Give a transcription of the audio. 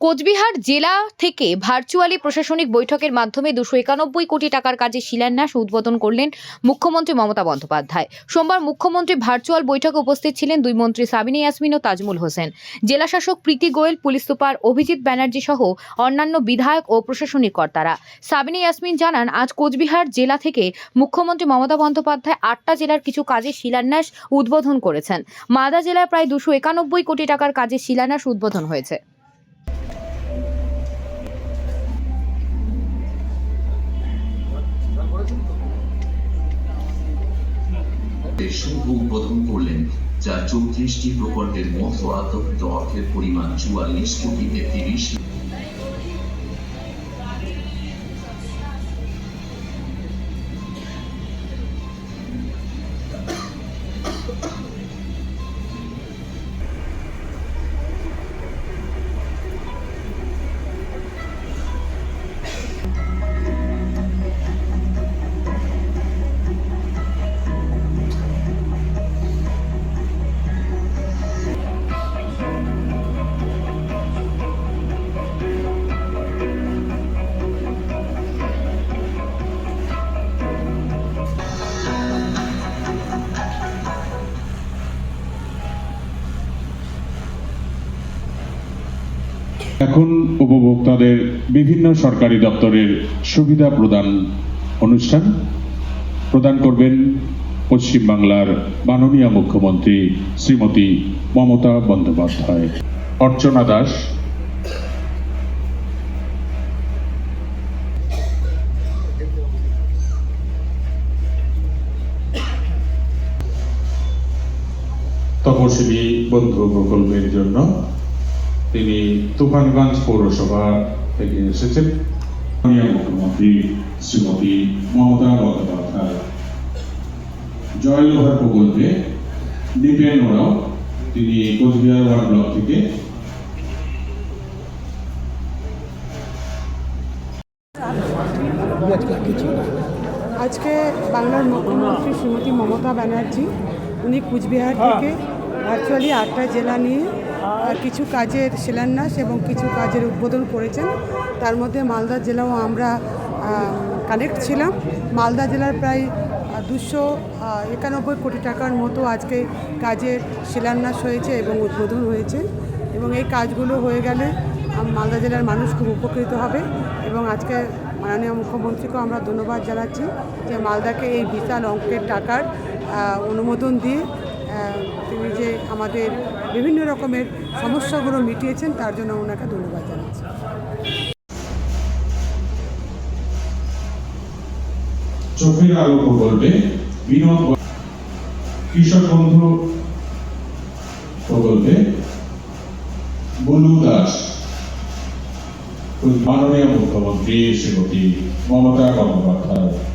কোচবিহার জেলা থেকে ভার্চুয়ালি প্রশাসনিক বৈঠকের মাধ্যমে দুশো একানব্বই কোটি টাকার কাজে শিলান্যাস উদ্বোধন করলেন মুখ্যমন্ত্রী মমতা বন্দ্যোপাধ্যায়। সোমবার মুখ্যমন্ত্রী ভার্চুয়াল বৈঠকে উপস্থিত ছিলেন দুই মন্ত্রী সাবিনা ইয়াসমিন ও তাজমুল হোসেন। জেলা শাসক প্রীতি গোয়েল, পুলিশ সুপার অভিজিৎ ব্যানার্জি সহ অন্যান্য বিধায়ক ও প্রশাসনিক কর্তারা। সাবিনা ইয়াসমিন জানান, আজ কোচবিহার জেলা থেকে মুখ্যমন্ত্রী মমতা বন্দ্যোপাধ্যায় আটটা জেলার কিছু কাজে শিলান্যাস উদ্বোধন করেছেন। মালদা জেলায় প্রায় দুশো একানব্বই কোটি টাকার কাজে শিলান্যাস উদ্বোধন হয়েছে। শুভ উদ্বোধন করলেন যা চৌত্রিশটি প্রকল্পের মোট বরাদ্দকৃত অর্থের পরিমাণ চুয়াল্লিশ কোটি তেত্রিশ এখন উপভোক্তাদের বিভিন্ন সরকারি দপ্তরের সুবিধা প্রদান অনুষ্ঠান প্রদান করবেন পশ্চিমবাংলার মাননীয় মুখ্যমন্ত্রী শ্রীমতী মমতা বন্দ্যোপাধ্যায়। অর্চনা দাস। তপশিলি বন্ধু প্রকল্পের জন্য তিনি তুফানগঞ্জ পৌরসভা থেকে এসেছেন। মাননীয় মুখ্যমন্ত্রী শ্রীমতী মমতা বন্দ্যোপাধ্যায়। জয় লোহার প্রকল্পে দীপেন ওরাও তিনি কোচবিহার ওয়ার্ড ব্লক থেকে। আজকে বাংলার মুখ্যমন্ত্রী শ্রীমতী মমতা ব্যানার্জি উনি কুচবিহার থেকে ভার্চুয়ালি আটটা জেলা নিয়ে কিছু কাজের শিলান্যাস এবং কিছু কাজের উদ্বোধন করেছেন। তার মধ্যে মালদা জেলাও আমরা কানেক্ট ছিলাম। মালদা জেলার প্রায় দুশো একানব্বই কোটি টাকার মতো আজকে কাজের শিলান্যাস হয়েছে এবং উদ্বোধন হয়েছে। এবং এই কাজগুলো হয়ে গেলে মালদা জেলার মানুষ খুব উপকৃত হবে। এবং আজকে মাননীয় মুখ্যমন্ত্রীকেও আমরা ধন্যবাদ জানাচ্ছি যে মালদাকে এই বিশাল অঙ্কের টাকার অনুমোদন দিয়ে তিনি যে আমাদের বিভিন্ন রকমের সমস্যাগুলো মিটিয়েছেন, তার জন্য ওনাকে ধন্যবাদ জানাচ্ছি। চোখের আলো প্রকল্পে বিনোদ কৃষক বন্ধু প্রকল্পে বলু দাস, মাননীয় মুখ্যমন্ত্রী শ্রীমতী মমতা বন্দ্যোপাধ্যায়।